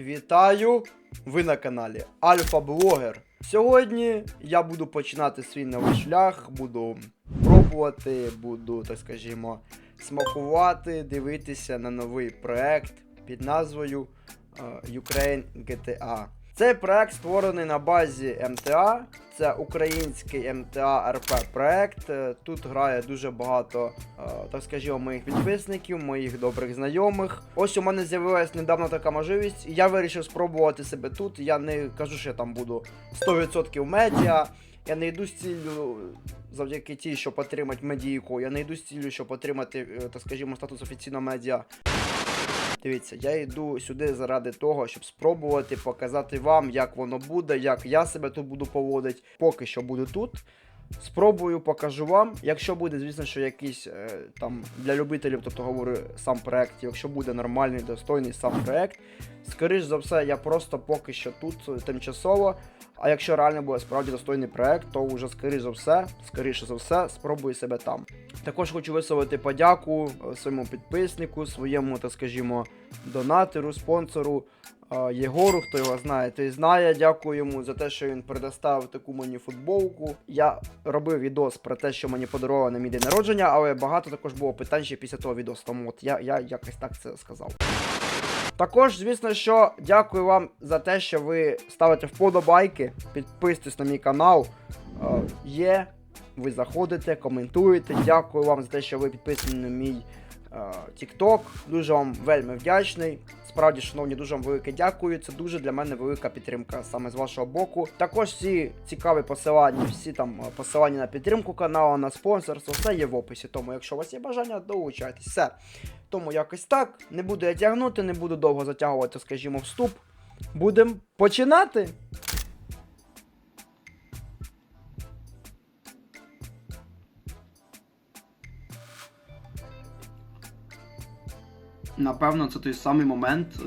Вітаю! Ви на каналі Альфа Блогер. Сьогодні я буду починати свій новий шлях, буду пробувати, буду, так скажімо, смакувати, дивитися на новий проект під назвою е, Ukraine GTA. Цей проект створений на базі МТА. Це український МТА РП проект. Е, Тут грає дуже багато, е, так скажімо, моїх підписників, моїх добрих знайомих. Ось у мене з'явилась недавно така можливість, я вирішив спробувати себе тут. Я не кажу, що я там буду 100% медіа. Я не йду з ціллю завдяки тій, щоб отримати медійку. Я не йду з ціллю, щоб отримати, е, так скажімо, статус офіційного медіа. Дивіться, я йду сюди заради того, щоб спробувати показати вам, як воно буде, як я себе тут буду поводити. Поки що буду тут. Спробую, покажу вам. Якщо буде, звісно, що якийсь е, там для любителів, тобто говорю сам проект, якщо буде нормальний, достойний сам проект, скоріш за все, я просто поки що тут е, тимчасово. А якщо реально буде справді достойний проект, то вже скоріш за все, скоріше за все, спробую себе там. Також хочу висловити подяку е, своєму підписнику, своєму, так скажімо, донатору, спонсору е, Єгору, хто його знає, той знає. Дякую йому за те, що він предоставив таку мені футболку. Я робив відос про те, що мені подарували на мій день народження, але багато також було питань ще після того відео. Тому от я, я якось так це сказав. Також, звісно, що дякую вам за те, що ви ставите вподобайки, підписуйтесь на мій канал. Е, Є, ви заходите, коментуєте. Дякую вам за те, що ви підписані на мій TikTok. Дуже вам вельми вдячний. Справді, шановні, дуже вам велике дякую. Це дуже для мене велика підтримка саме з вашого боку. Також всі цікаві посилання, всі там е, посилання на підтримку каналу, на спонсорство, все є в описі. Тому, якщо у вас є бажання, долучайтесь. Все. Тому якось так. Не буду я тягнути, не буду довго затягувати, скажімо, вступ. Будемо починати. Напевно, це той самий момент е,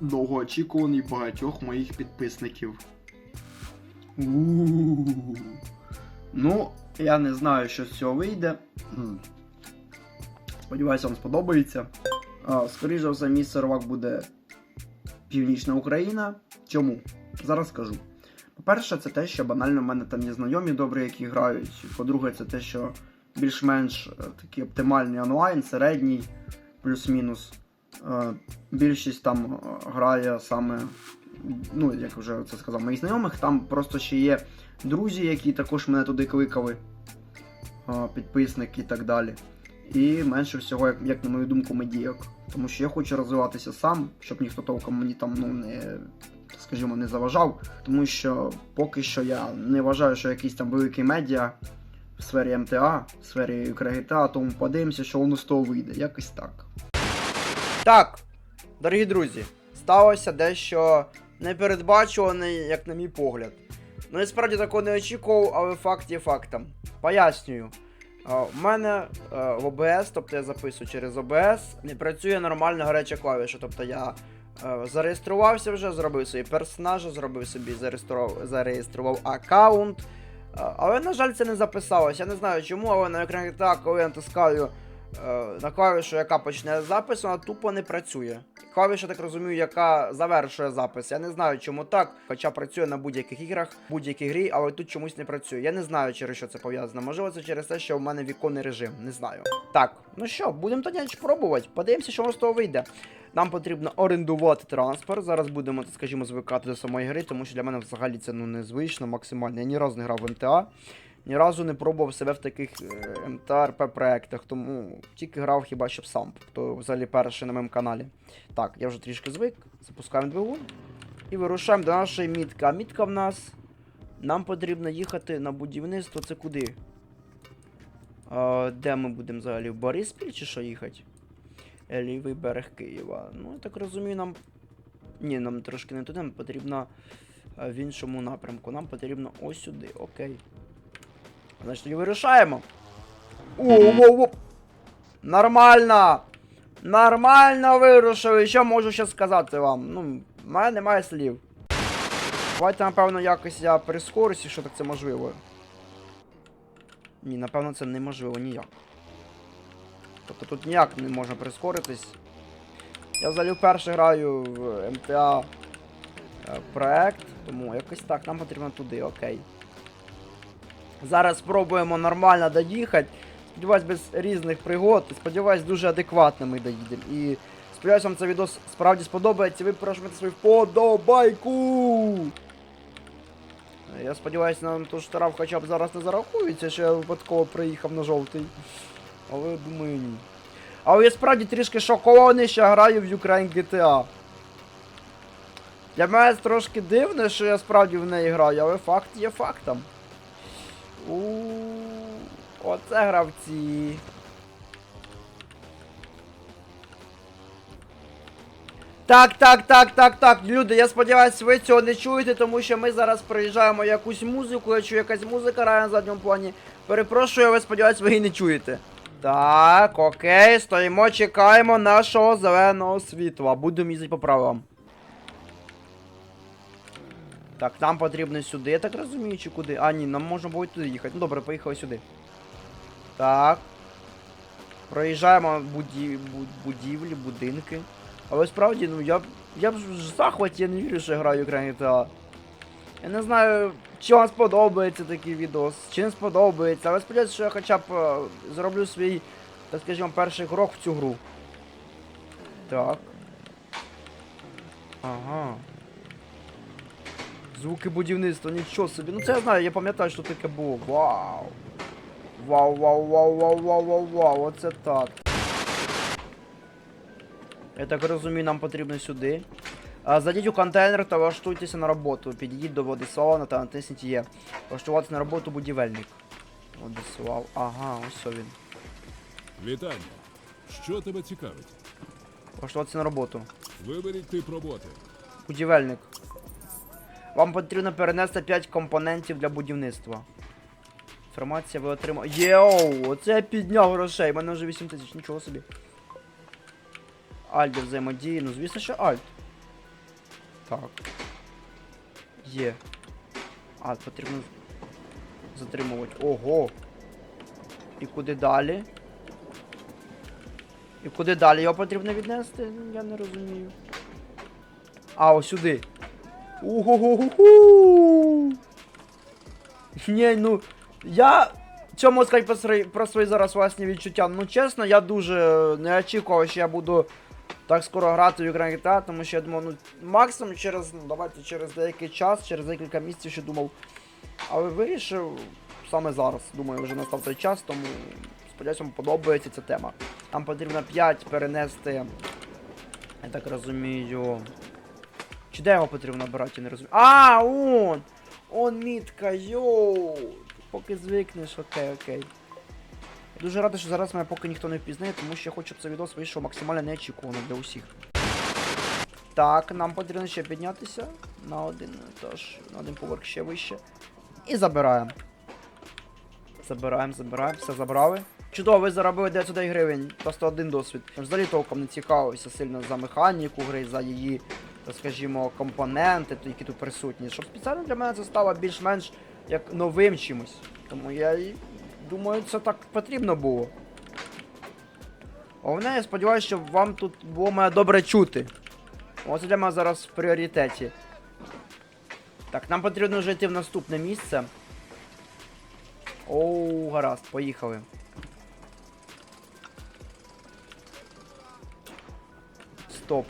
довгоочікуваний багатьох моїх підписників. У-у-у. Ну, я не знаю, що з цього вийде. Сподіваюся, вам сподобається. Скоріше за все, мій сервак буде Північна Україна. Чому? Зараз скажу. По-перше, це те, що банально в мене там є знайомі добрі, які грають. По-друге, це те, що більш-менш е, такий оптимальний онлайн, середній, плюс-мінус. Е, Більшість там е, грає саме, ну, як вже це сказав, моїх знайомих. Там просто ще є друзі, які також мене туди кликали, е, підписники і так далі. І менше всього, як, як на мою думку, медійок. Тому що я хочу розвиватися сам, щоб ніхто толком мені там ну, не, скажімо, не заважав. Тому що поки що я не вважаю, що якийсь там великий медіа в сфері МТА, в сфері УКРГТА, тому подивимося, що воно з того вийде. Якось так. Так, дорогі друзі, сталося дещо непередбачуване, як на мій погляд. Ну, я справді такого не очікував, але факт є фактом. Пояснюю. У мене в OBS, тобто я записую через OBS, не працює нормальна гаряча клавіша. Тобто я зареєструвався вже, зробив собі персонажа, зробив собі зареєстрував, зареєстрував аккаунт. Але, на жаль, це не записалось. Я не знаю чому, але на екрані так, коли я натискаю е, на клавішу, яка почне запис, вона тупо не працює. Клавіша, так розумію, яка завершує запис. Я не знаю, чому так, хоча працює на будь-яких іграх, будь-якій грі, але тут чомусь не працює. Я не знаю, через що це пов'язано. Можливо, це через те, що в мене віконний режим, не знаю. Так, ну що, будемо тоді пробувати. Подивимося, що воно з того вийде. Нам потрібно орендувати транспорт. Зараз будемо, скажімо, звикати до самої гри, тому що для мене взагалі це ну незвично, максимально. Я ні разу не грав в МТА. Ні разу не пробував себе в таких е, МТА проектах, тому тільки грав хіба що сам, хто взагалі перший на моєму каналі. Так, я вже трішки звик, запускаємо двигун і вирушаємо до нашої мітки. А мітка в нас. Нам потрібно їхати на будівництво. Це куди? А, де ми будемо взагалі? В Бориспіль чи що їхати? Е, Лівий берег Києва. Ну, я так розумію, нам. Ні, нам трошки не туди, нам потрібно е, в іншому напрямку. Нам потрібно ось сюди, окей. Значить, тоді вирішаємо. О-о-о! Нормально! Нормально вирушили. Що можу ще сказати вам? Ну, в мене немає слів. Давайте, напевно, якось я прискорюсь, якщо так це можливо. Ні, напевно, це неможливо ніяк. Тобто тут ніяк не можна прискоритись. Я взагалі вперше граю в МТА е, проект, тому якось так, нам потрібно туди, окей. Зараз спробуємо нормально доїхати. Сподіваюсь, без різних пригод. Сподіваюсь, дуже адекватно ми доїдемо. І сподіваюсь, вам цей відос справді сподобається. Ви прожмете свою вподобайку. Я сподіваюся, нам ту штраф хоча б зараз не зарахується, що я випадково приїхав на жовтий. Але думаю ні. Але я справді трішки шокований, що граю в Ukraine GTA. Для мене трошки дивно, що я справді в неї граю, але факт є фактом. У оце гравці. Так, так, так, так, так, люди, я сподіваюся, ви цього не чуєте, тому що ми зараз приїжджаємо якусь музику, я чую якась музика грає на задньому плані. Перепрошую, але сподіваюсь, ви її не чуєте. Так, окей, стоїмо, чекаємо нашого зеленого світла. Будемо їздити по правилам. Так, нам потрібно сюди, я так розумію, чи куди. А, ні, нам можна буде туди їхати. Ну добре, поїхали сюди. Так. Проїжджаємо буді... будівлі, будинки. Але справді, ну я. Я б в захваті, я не вірю, що я граю Ukraine GTA. Я не знаю, чи вам сподобається такий відос, чи не сподобається, але сподіваюся, що я хоча б е, зроблю свій, так скажімо, перший крок в цю гру. Так. Ага. Звуки будівництва, нічого собі. Ну це я знаю, я пам'ятаю, що таке було. Вау! Вау, вау, вау, вау, вау, вау, вау, оце так. Я так розумію, нам потрібно сюди. А, Зайдіть у контейнер та влаштуйтеся на роботу. Підійдіть до Владислава та натисніть Є. Влаштуватися на роботу будівельник. Владислав. Ага, ось він. Вітання. Що тебе цікавить? Влаштуватися на роботу. Виберіть тип роботи. Будівельник. Вам потрібно перенести 5 компонентів для будівництва. Інформація ви отримали. Йоу! Оце я підняв грошей. У мене вже 8 тисяч, нічого собі. Альт для взаємодії. Ну, звісно, що альт. Так. Є. А, потрібно затримувати. Ого! І куди далі? І куди далі його потрібно віднести? Ну, Я не розумію. А, ось сюди. Угу. Ні, ну. Я. Що можу сказати про свої, зараз власні відчуття? Ну чесно, я дуже не очікував, що я буду так скоро грати в Ukraine GTA, тому що я думав, ну максимум через, ну давайте через деякий час, через декілька місяців ще думав. Але вирішив саме зараз. Думаю, вже настав той час, тому сподіваюся, вам подобається ця тема. Нам потрібно 5 перенести. Я так розумію. Чи де його потрібно брати, я не розумію. А, он! Он мітка, йоу! Поки звикнеш, окей, окей. Дуже радий, що зараз мене поки ніхто не впізнає, тому що я хочу, щоб цей відос вийшов максимально неочікувано для усіх. Так, нам потрібно ще піднятися на один етаж, на один поверх ще вище. І забираємо. Забираємо, забираємо, все забрали. Чудово, ви заробили 909 гривень, просто один досвід. Взагалі толком не цікавився сильно за механіку гри, за її, так скажімо, компоненти, які тут присутні. Щоб спеціально для мене це стало більш-менш як новим чимось. Тому я і думаю, це так потрібно було. Головне, я сподіваюся, що вам тут було мене добре чути. Ось для мене зараз в пріоритеті. Так, нам потрібно вже йти в наступне місце. Оу, гаразд, поїхали. Стоп.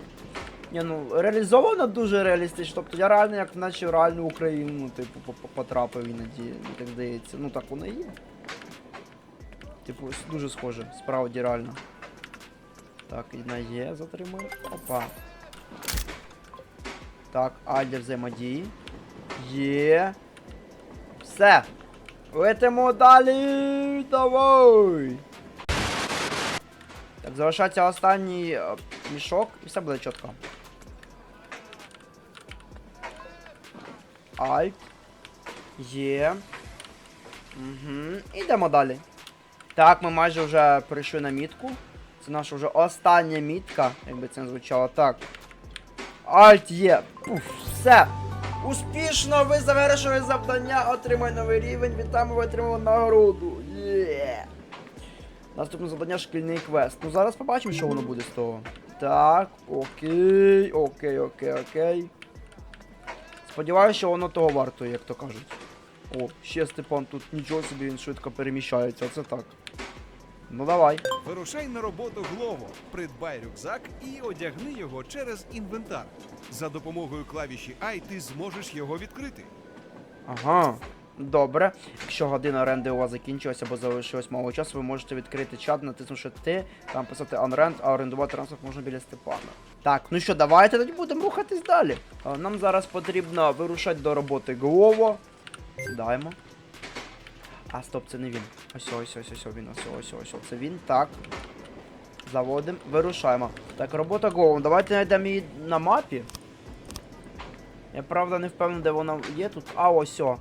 Ні, ну реалізовано дуже реалістично. Тобто я реально як наче в реальну Україну, ну, типу, по- по- потрапив іноді, мені так здається. Ну так воно і є. Типу, дуже схоже, справді реально. Так, і на Є затримую. Опа. Так, А для взаємодії. Є. Все. Летимо далі. Давай. Так, залишається останній е, мішок і все буде чітко. Альт. Є. Угу. Ідемо далі. Так, ми майже вже прийшли на мітку. Це наша вже остання мітка, якби це не звучало так. Альт є. Уф, все. Успішно ви завершили завдання, отримай новий рівень, вітаємо, ви отримали нагороду. Є. Наступне завдання шкільний квест. Ну зараз побачимо, що воно буде з того. Так, окей, окей, окей, окей. Сподіваюся, що воно того вартує, як то кажуть. О, ще Степан тут нічого собі він швидко переміщається, оце так. Ну давай. Вирушай на роботу Глово, придбай рюкзак і одягни його через інвентар. За допомогою клавіші I ти зможеш його відкрити. Ага. Добре. Якщо година оренди у вас закінчилася або залишилось мало часу, ви можете відкрити чат, натиснувши ти, там писати unrent, а орендувати транспорт можна біля Степана. Так, ну що, давайте тоді будемо рухатись далі. Нам зараз потрібно вирушати до роботи Глово. Сідаємо. А, стоп, це не він. Ось, ось, ось, ось, він, ось, ось, ось, ось, це він. Так. Заводимо, вирушаємо. Так, робота Глово. Давайте знайдемо її на мапі. Я правда не впевнений, де вона є тут. А, ось о.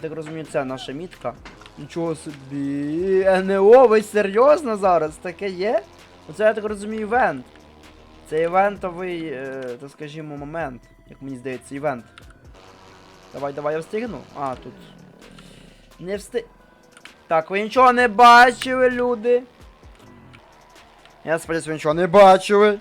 Так розумію, це наша мітка. Нічого собі. НЛО, ви серйозно зараз? Таке є? Оце я так розумію івент. Це івентовий, е, так скажімо, момент. Як мені здається, івент. Давай, давай, я встигну. А, тут. Не встиг. Так, ви нічого не бачили, люди. Я сподіваюся, ви нічого не бачили.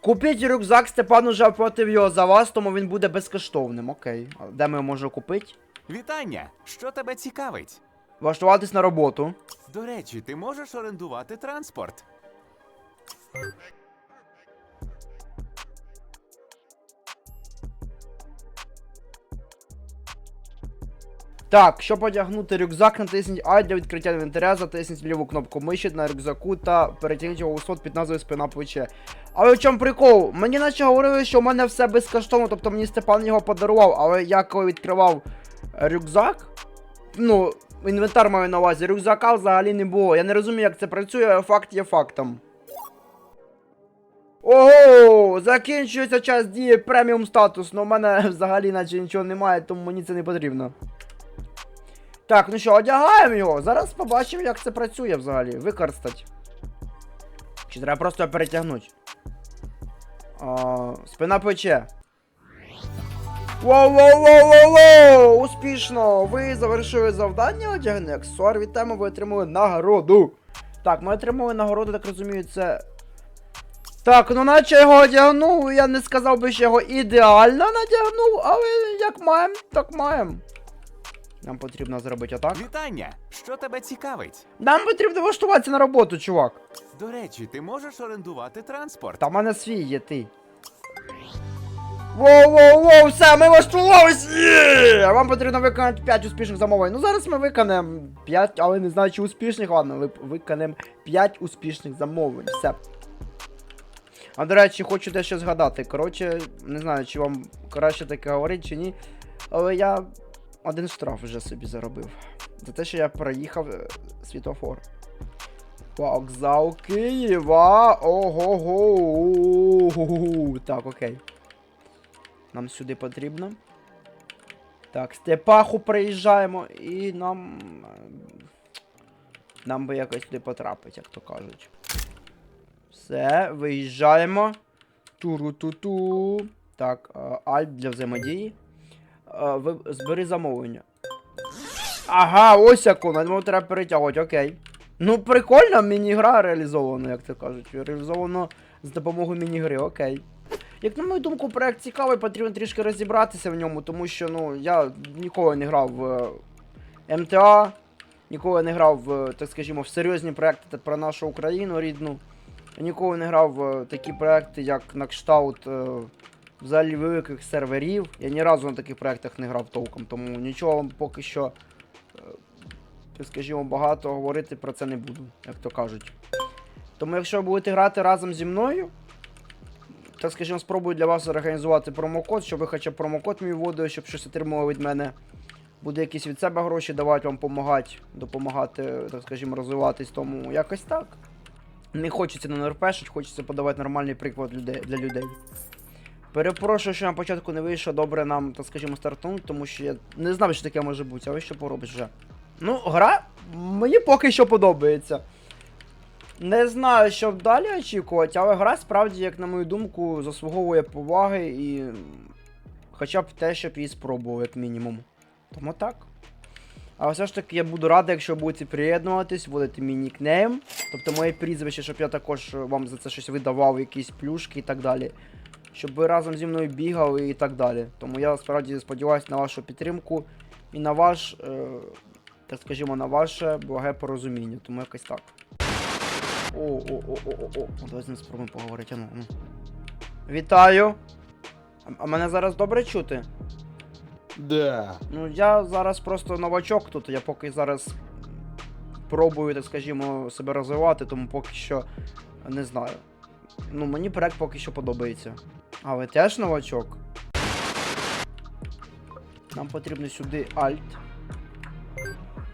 Купіть рюкзак, Степан уже оплатив його за вас, тому він буде безкоштовним. Окей. А де ми його можемо купити? Вітання! Що тебе цікавить? Влаштуватись на роботу. До речі, ти можеш орендувати транспорт. Так, щоб одягнути рюкзак, натисніть А для відкриття інвентаря, затисніть ліву кнопку миші на рюкзаку та перетягніть його у слот під назвою спина плече. Але в чому прикол? Мені наче говорили, що в мене все безкоштовно, тобто мені Степан його подарував, але я коли відкривав рюкзак, ну, інвентар маю на увазі, рюкзака взагалі не було. Я не розумію, як це працює, але факт є фактом. Ого! Закінчується час дії преміум статус, але в мене взагалі наче нічого немає, тому мені це не потрібно. Так, ну що, одягаємо його. Зараз побачимо, як це працює взагалі. Використати. Чи треба просто перетягнути? А, спина плече. Воу-воу-воу-воу-воу! Успішно! Ви завершили завдання одягни аксесуар. Вітаємо, ви отримали нагороду. Так, ми отримали нагороду, так розумію, це. Так, ну наче його одягнув. Я не сказав би, що його ідеально надягнув, але як маємо, так маємо. Нам потрібно зробити отак. Вітання! Що тебе цікавить? Нам потрібно влаштуватися на роботу, чувак. До речі, ти можеш орендувати транспорт. Та в мене свій є ти. Воу, воу, воу, все, ми влаштувались! Є! Вам потрібно виконати 5 успішних замовлень. Ну зараз ми виконаємо 5, але не знаю, чи успішних, ладно, ви- виконаємо 5 успішних замовлень. Все. А до речі, хочу дещо згадати. Коротше, не знаю, чи вам краще таке говорити, чи ні. Але я один штраф вже собі заробив. За те, що я проїхав е, світофор. Вокзал Києва. Ого-го. Так, окей. Нам сюди потрібно. Так, Степаху приїжджаємо і нам. е, Нам би якось туди потрапити, як то кажуть. Все, виїжджаємо. Туру-ту-ту. Так, е, альт для взаємодії. Ви- Збери замовлення. Ага, ось як воно, ну треба перетягувати, окей. Ну, прикольно, міні-гра реалізована, як то кажуть. Реалізовано з допомогою міні-гри, окей. Як на мою думку, проект цікавий, потрібно трішки розібратися в ньому, тому що ну, я ніколи не грав в е, МТА, ніколи не грав в, так скажімо, в серйозні проекти про нашу Україну рідну. Ніколи не грав в такі проекти, як на кшталт е, взагалі великих серверів. Я ні разу на таких проектах не грав толком, тому нічого вам поки що скажімо, багато говорити про це не буду, як то кажуть. Тому якщо ви будете грати разом зі мною, так скажімо, спробую для вас організувати промокод, щоб ви хоча б промокод мій вводили, щоб щось отримували від мене. Буде якісь від себе гроші давати вам допомагати, допомагати, так скажімо, розвиватись, тому якось так. Не хочеться не нерпешить, хочеться подавати нормальний приклад для людей. Перепрошую, що на початку не вийшло добре нам, так скажімо, стартнути, тому що я не знав, що таке може бути, але що поробиш вже. Ну, гра мені поки що подобається. Не знаю, що далі очікувати, але гра справді, як на мою думку, заслуговує поваги і хоча б те, щоб її спробував, як мінімум. Тому так. А все ж таки я буду радий, якщо будете приєднуватись, вводити мій нікнейм, тобто моє прізвище, щоб я також вам за це щось видавав, якісь плюшки і так далі. Щоб ви разом зі мною бігали і так далі. Тому я справді сподіваюся на вашу підтримку і на ваш, е, так скажімо, на ваше благе порозуміння. Тому якось так. О, о, о, о, о, о. Давай з ним спробуємо поговорити. Ану, ану. Вітаю! А, а мене зараз добре чути? Да. Ну, я зараз просто новачок тут, я поки зараз пробую, так скажімо, себе розвивати, тому поки що не знаю. Ну, мені проект поки що подобається. А ви теж новачок? Нам потрібно сюди Alt.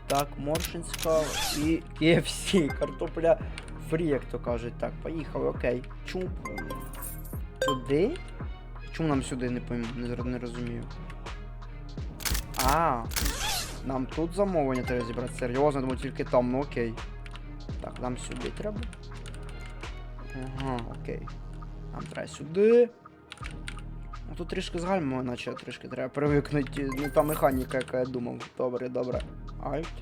Так, Моршинська і KFC, картопля фрі, як то кажуть. Так, поїхали, окей. Чому? Сюди? Чому нам сюди не пойму, не, не розумію. А, нам тут замовлення треба зібрати. Серйозно, думаю, тільки там, ну окей. Так, нам сюди треба. Ага, окей. Нам треба сюди. Ну тут трішки з гальмою, наче трішки треба привикнути. Не та механіка, яка я думав. Добре, добре. Альт.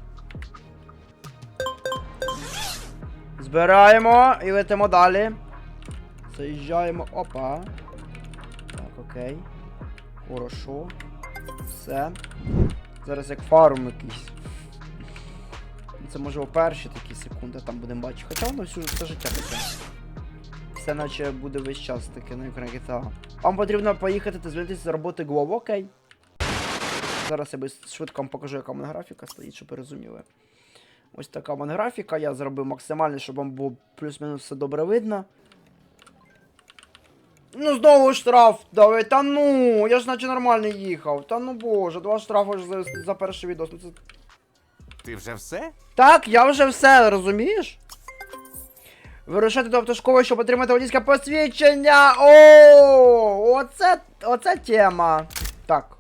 Збираємо і летимо далі. Заїжджаємо. Опа. Так, окей. Хорошо. Все. Зараз як фарм якийсь. Це може перші такі секунди там будемо бачити. Хоча воно всю все життя таке. Все наче буде весь час таке на екрані GTA. Вам потрібно поїхати та звільнитися з роботи Glovo, окей. Зараз я би швидко вам покажу, яка мене графіка стоїть, щоб ви розуміли. Ось така мене графіка, я зробив максимально, щоб вам було плюс-мінус все добре видно. Ну знову штраф давай, та ну, я ж наче нормально їхав. Та ну боже, два штрафи за, за перший відос. Ну, це... Ти вже все? Так, я вже все, розумієш? Вирушати до автошколи, щоб отримати водійське посвідчення. О, оце, оце тема. Так,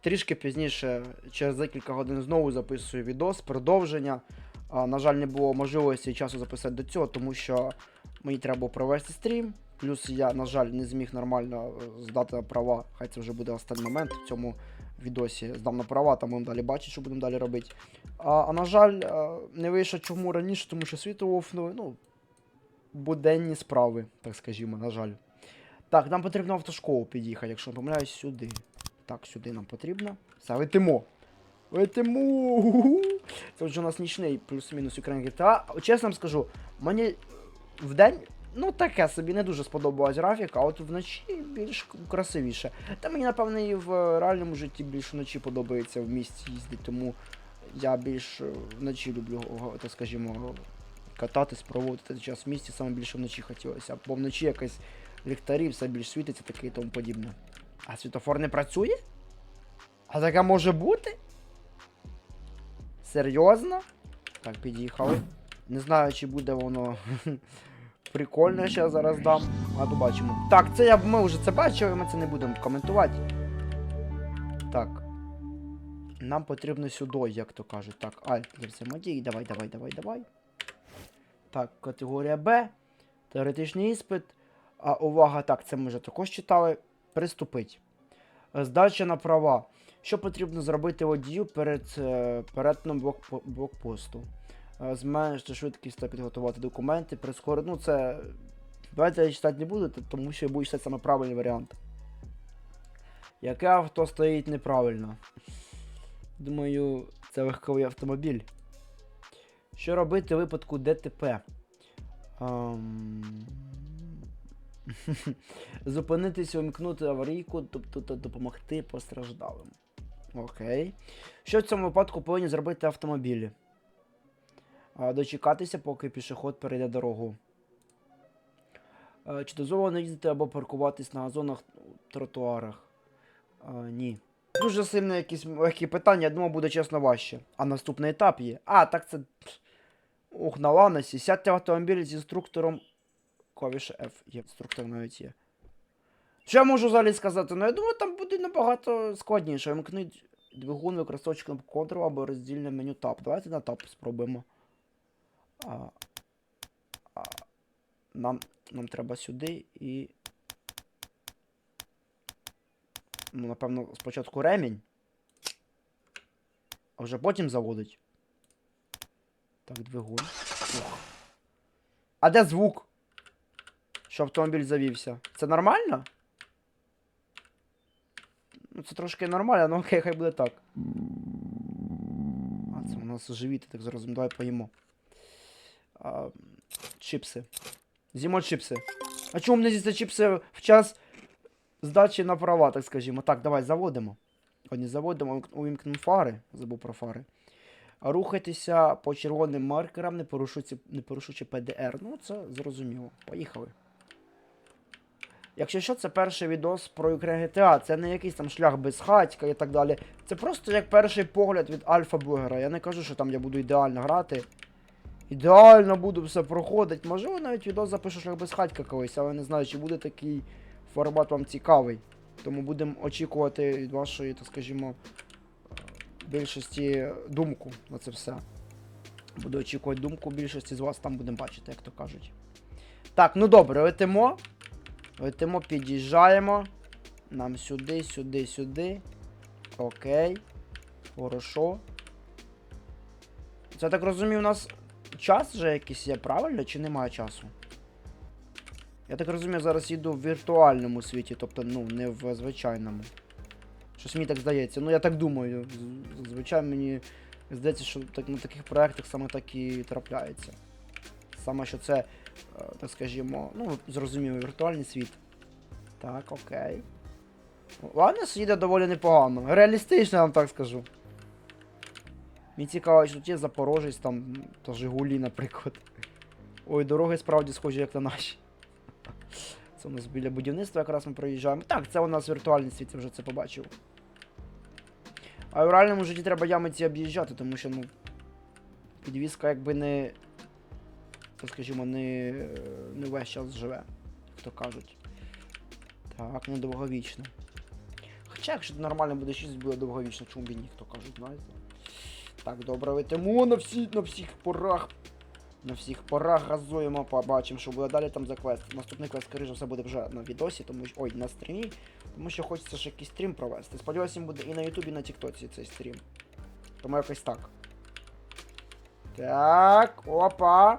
трішки пізніше, через декілька годин знову записую відос, продовження. А, на жаль, не було можливості часу записати до цього, тому що мені треба було провести стрім. Плюс я, на жаль, не зміг нормально е, здати права. Хай це вже буде останній момент в цьому відосі. Здам на права, там будемо далі бачити, що будемо далі робити. А, а на жаль, е, не вийшло чому раніше, тому що світло офнули. Ну, буденні справи, так скажімо, на жаль. Так, нам потрібно автошколу під'їхати, якщо не помиляюсь, сюди. Так, сюди нам потрібно. Все, летимо. Летимо. Це вже у нас нічний плюс-мінус екран GTA. Чесно вам скажу, мені в день, ну таке собі не дуже сподобалась графіка, а от вночі більш красивіше. Та мені, напевно, і в реальному житті більш вночі подобається в місті їздити, тому я більш е, вночі люблю, так скажімо, кататись, проводити час в місті, саме більше вночі хотілося. Бо вночі якось ліхтарі, все більш світиться, таке і тому подібне. А світофор не працює? А таке може бути? Серйозно? Так, під'їхали. Не знаю, чи буде воно прикольно, я зараз дам. А побачимо. Так, це я ми вже це бачили, ми це не будемо коментувати. Так. Нам потрібно сюди, як то кажуть. Так, Альт для взаємодії. Давай, давай, давай, давай. Так, категорія Б. Теоретичний іспит. А увага, так, це ми вже також читали. Приступить. Здача на права. Що потрібно зробити водію перед е, перетином блок, блокпосту? Е, Зменшити швидкість та підготувати документи, прискорити. Ну, це. Давайте я читати не буду, тому що я буду читати саме правильний варіант. Яке авто стоїть неправильно? Думаю, це легковий автомобіль. Що робити в випадку ДТП? Ем, Зупинитися, умікнути аварійку, тобто допомогти постраждалим. Окей. Що в цьому випадку повинні зробити автомобілі? Дочекатися, поки пішоход перейде дорогу. Чи дозволено їздити або паркуватись на газонах тротуарах? А, ні. Дуже сильно якісь легкі питання, я думав, буде чесно важче. А наступний етап є. А, так це. Ох, на ланосі. Сядьте в автомобіль з інструктором. Клавіша F є, інструктор навіть є. Що я можу взагалі сказати? Ну, я думаю, там буде набагато складніше. Вимкнуть двигун, використовуючи кнопку Ctrl або роздільне меню Tab. Давайте на Tab спробуємо. А, а, нам, нам треба сюди і. Ну, напевно, спочатку ремінь. А вже потім заводить. Так, двигун. Ух. А де звук? Що автомобіль завівся? Це нормально? Ну, це трошки нормально, ну окей, хай буде так. А, це у нас живіт, так зрозумів, давай поїмо. А, чіпси. З'їмо чіпси. А чому мені з'їсти чіпси в час здачі на права, так скажімо? Так, давай заводимо. О, заводимо, увімкнемо фари. Забув про фари. А Рухайтеся по червоним маркерам, не порушуючи, не порушуючи ПДР. Ну, це зрозуміло. Поїхали. Якщо що, це перший відос про GTA, це не якийсь там шлях без хатька і так далі. Це просто як перший погляд від альфа-блогера. Я не кажу, що там я буду ідеально грати. Ідеально буду все проходити. Можливо, навіть відос запишу шлях без хатька колись, але не знаю, чи буде такий формат вам цікавий. Тому будемо очікувати від вашої, так скажімо, більшості думку на це все. Буду очікувати думку більшості з вас, там будемо бачити, як то кажуть. Так, ну добре, летимо. Летимо, під'їжджаємо. Нам сюди, сюди, сюди. Окей. Хорошо. Це так розумію, у нас час вже якийсь є, правильно? Чи немає часу? Я так розумію, зараз їду в віртуальному світі, тобто, ну, не в звичайному. Щось мені так здається. Ну, я так думаю. З- Зазвичай мені здається, що так, на таких проєктах саме так і трапляється. Саме що це, е, так скажімо, ну, зрозуміло, віртуальний світ. Так, окей. Ладно, їде доволі непогано. Реалістично, я вам так скажу. Мені цікаво, що тут є Запорожець там та Жигулі, наприклад. Ой, дороги справді схожі, як на наші. Це у нас біля будівництва якраз ми проїжджаємо. Так, це у нас віртуальний світ, я вже це побачив. А в реальному житті треба ями ці об'їжджати, тому що, ну. Підвізка якби не. Так скажімо, не. не весь час живе, хто кажуть. Так, недовговічно. Хоча, якщо нормально буде 6, буде довговічно, чому б ні, хто кажуть, знаєте. Так, добре, летимо на всі, на всіх порах. На всіх порах газуємо, побачимо, що буде далі там за квест. Наступний квест, скоріше все, буде вже на відосі, тому що. Ой, на стрімі. Тому що хочеться ж якийсь стрім провести. Сподіваюся, він буде і на Ютубі, і на Тіктоці цей стрім. Тому якось так. Так, опа.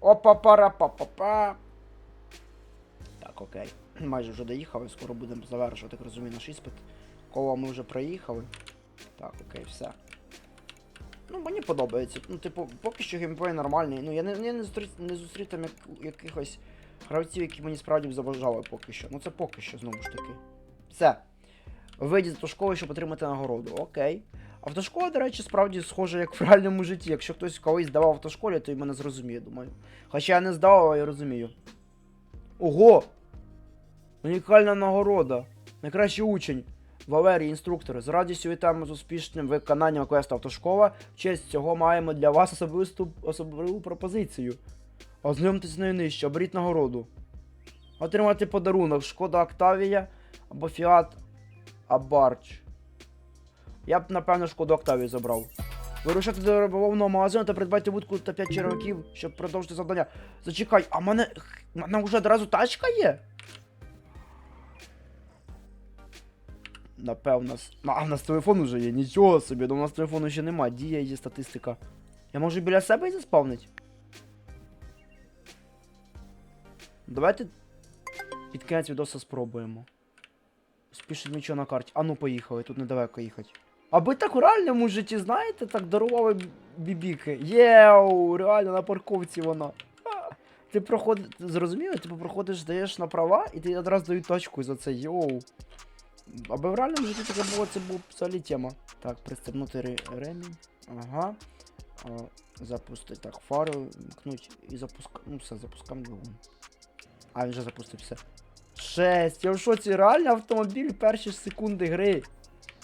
Опа пара па па па Так, окей. Майже вже доїхали, скоро будемо завершувати, так розумію, наш іспит. Коло ми вже проїхали. Так, окей, все. Ну, мені подобається. Ну, типу, поки що геймплей нормальний. Ну, я не, я не, зустрів, не зустрів там як, якихось гравців, які мені справді заважали поки що. Ну це поки що, знову ж таки. Все. Вийдіть з автошколи, щоб отримати нагороду. Окей. Автошкола, до речі, справді схожа як в реальному житті. Якщо хтось колись здавав автошколі, то й мене зрозуміє, думаю. Хоча я не здавав, але я розумію. Ого! Унікальна нагорода. Найкращий учень. Валерій, інструктори, з радістю вітаємо з успішним виконанням квесту автошкола. В честь цього маємо для вас особисту особливу пропозицію. Ознайомтесь з нею нижче, оберіть нагороду. Отримати подарунок Шкода Октавія або Фіат Абарч. Я б, напевно, Шкоду Октавію забрав. Вирушати до риболовного магазину та придбайте вудку та 5 черваків, щоб продовжити завдання. Зачекай, а мене. мене вже одразу тачка є? Напевно. А, в нас телефон уже є, нічого собі, ну у нас телефону ще нема, дія є статистика. Я можу біля себе і заспавнить. Давайте під кінець відоса спробуємо. Успішний нічого на карті. А ну поїхали, тут недалеко їхати. Аби так у реальному житті, знаєте, так дарували бібіки. Єу, реально на парковці вона. Ти проходиш, зрозуміло, ти проходиш, даєш на права, і ти одразу дають точку за це. Йоу. Аби в реальному житті таке було, це була взагалі тема. Так, пристебнути ре- ремінь. Ага. А, запустити. Так, фару вмкнуть і запускаємо. Ну все, запускаємо двигун. А, він вже запустився. Шесть, я в шоці, реально автомобіль перші секунди гри.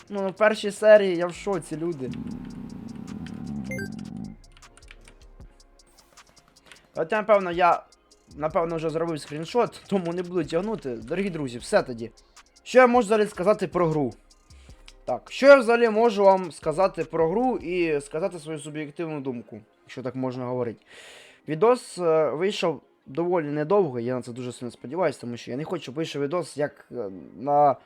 Ну, на першій серії я в шоці, люди. От напевно, я напевно вже зробив скріншот, тому не буду тягнути. Дорогі друзі, все тоді. Що я можу взагалі сказати про гру? Так, що я взагалі можу вам сказати про гру і сказати свою суб'єктивну думку, якщо так можна говорити. Відос е, вийшов доволі недовго, я на це дуже сильно сподіваюся, тому що я не хочу, щоб вийшов відос як е, на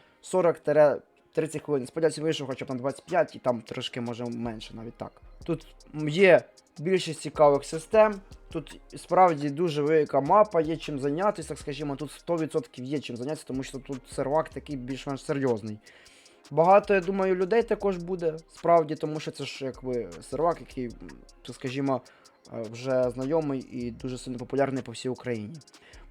30 хвилин. Сподіваюся, вийшов хоча б на 25 і там трошки може менше навіть так. Тут є більшість цікавих систем. Тут справді дуже велика мапа, є чим зайнятися, так скажімо, тут 100% є чим зайнятися, тому що тут сервак такий більш-менш серйозний. Багато, я думаю, людей також буде, справді, тому що це ж якби сервак, який, так скажімо, е, вже знайомий і дуже сильно популярний по всій Україні.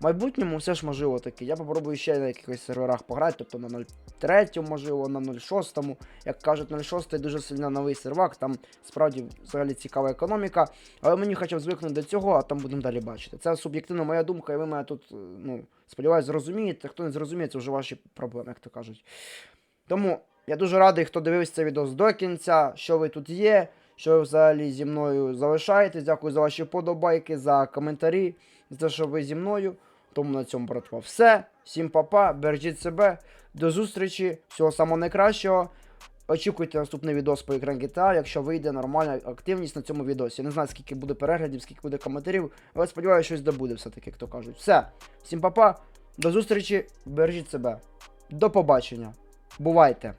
Майбутньому все ж можливо таке. Я попробую ще на якихось серверах пограти, тобто на 0.3, можливо, на 0.6. Як кажуть, 0.6 дуже сильно новий сервак, там справді взагалі цікава економіка. Але мені хоча б звикнути до цього, а там будемо далі бачити. Це суб'єктивна моя думка, і ви мене тут, ну, сподіваюсь, зрозумієте. Хто не зрозуміє, це вже ваші проблеми, як то кажуть. Тому я дуже радий, хто дивився це відео до кінця, що ви тут є, що ви взагалі зі мною залишаєтесь. Дякую за ваші подобайки, за коментарі, за те, що ви зі мною. Тому на цьому, братва, все. Всім папа, бережіть себе, до зустрічі, всього самого найкращого. Очікуйте наступний відос по екран GTA, якщо вийде нормальна активність на цьому відосі. Не знаю, скільки буде переглядів, скільки буде коментарів, але сподіваюся, щось добуде все-таки, як то кажуть. Все. Всім папа, до зустрічі, бережіть себе. До побачення. Бувайте!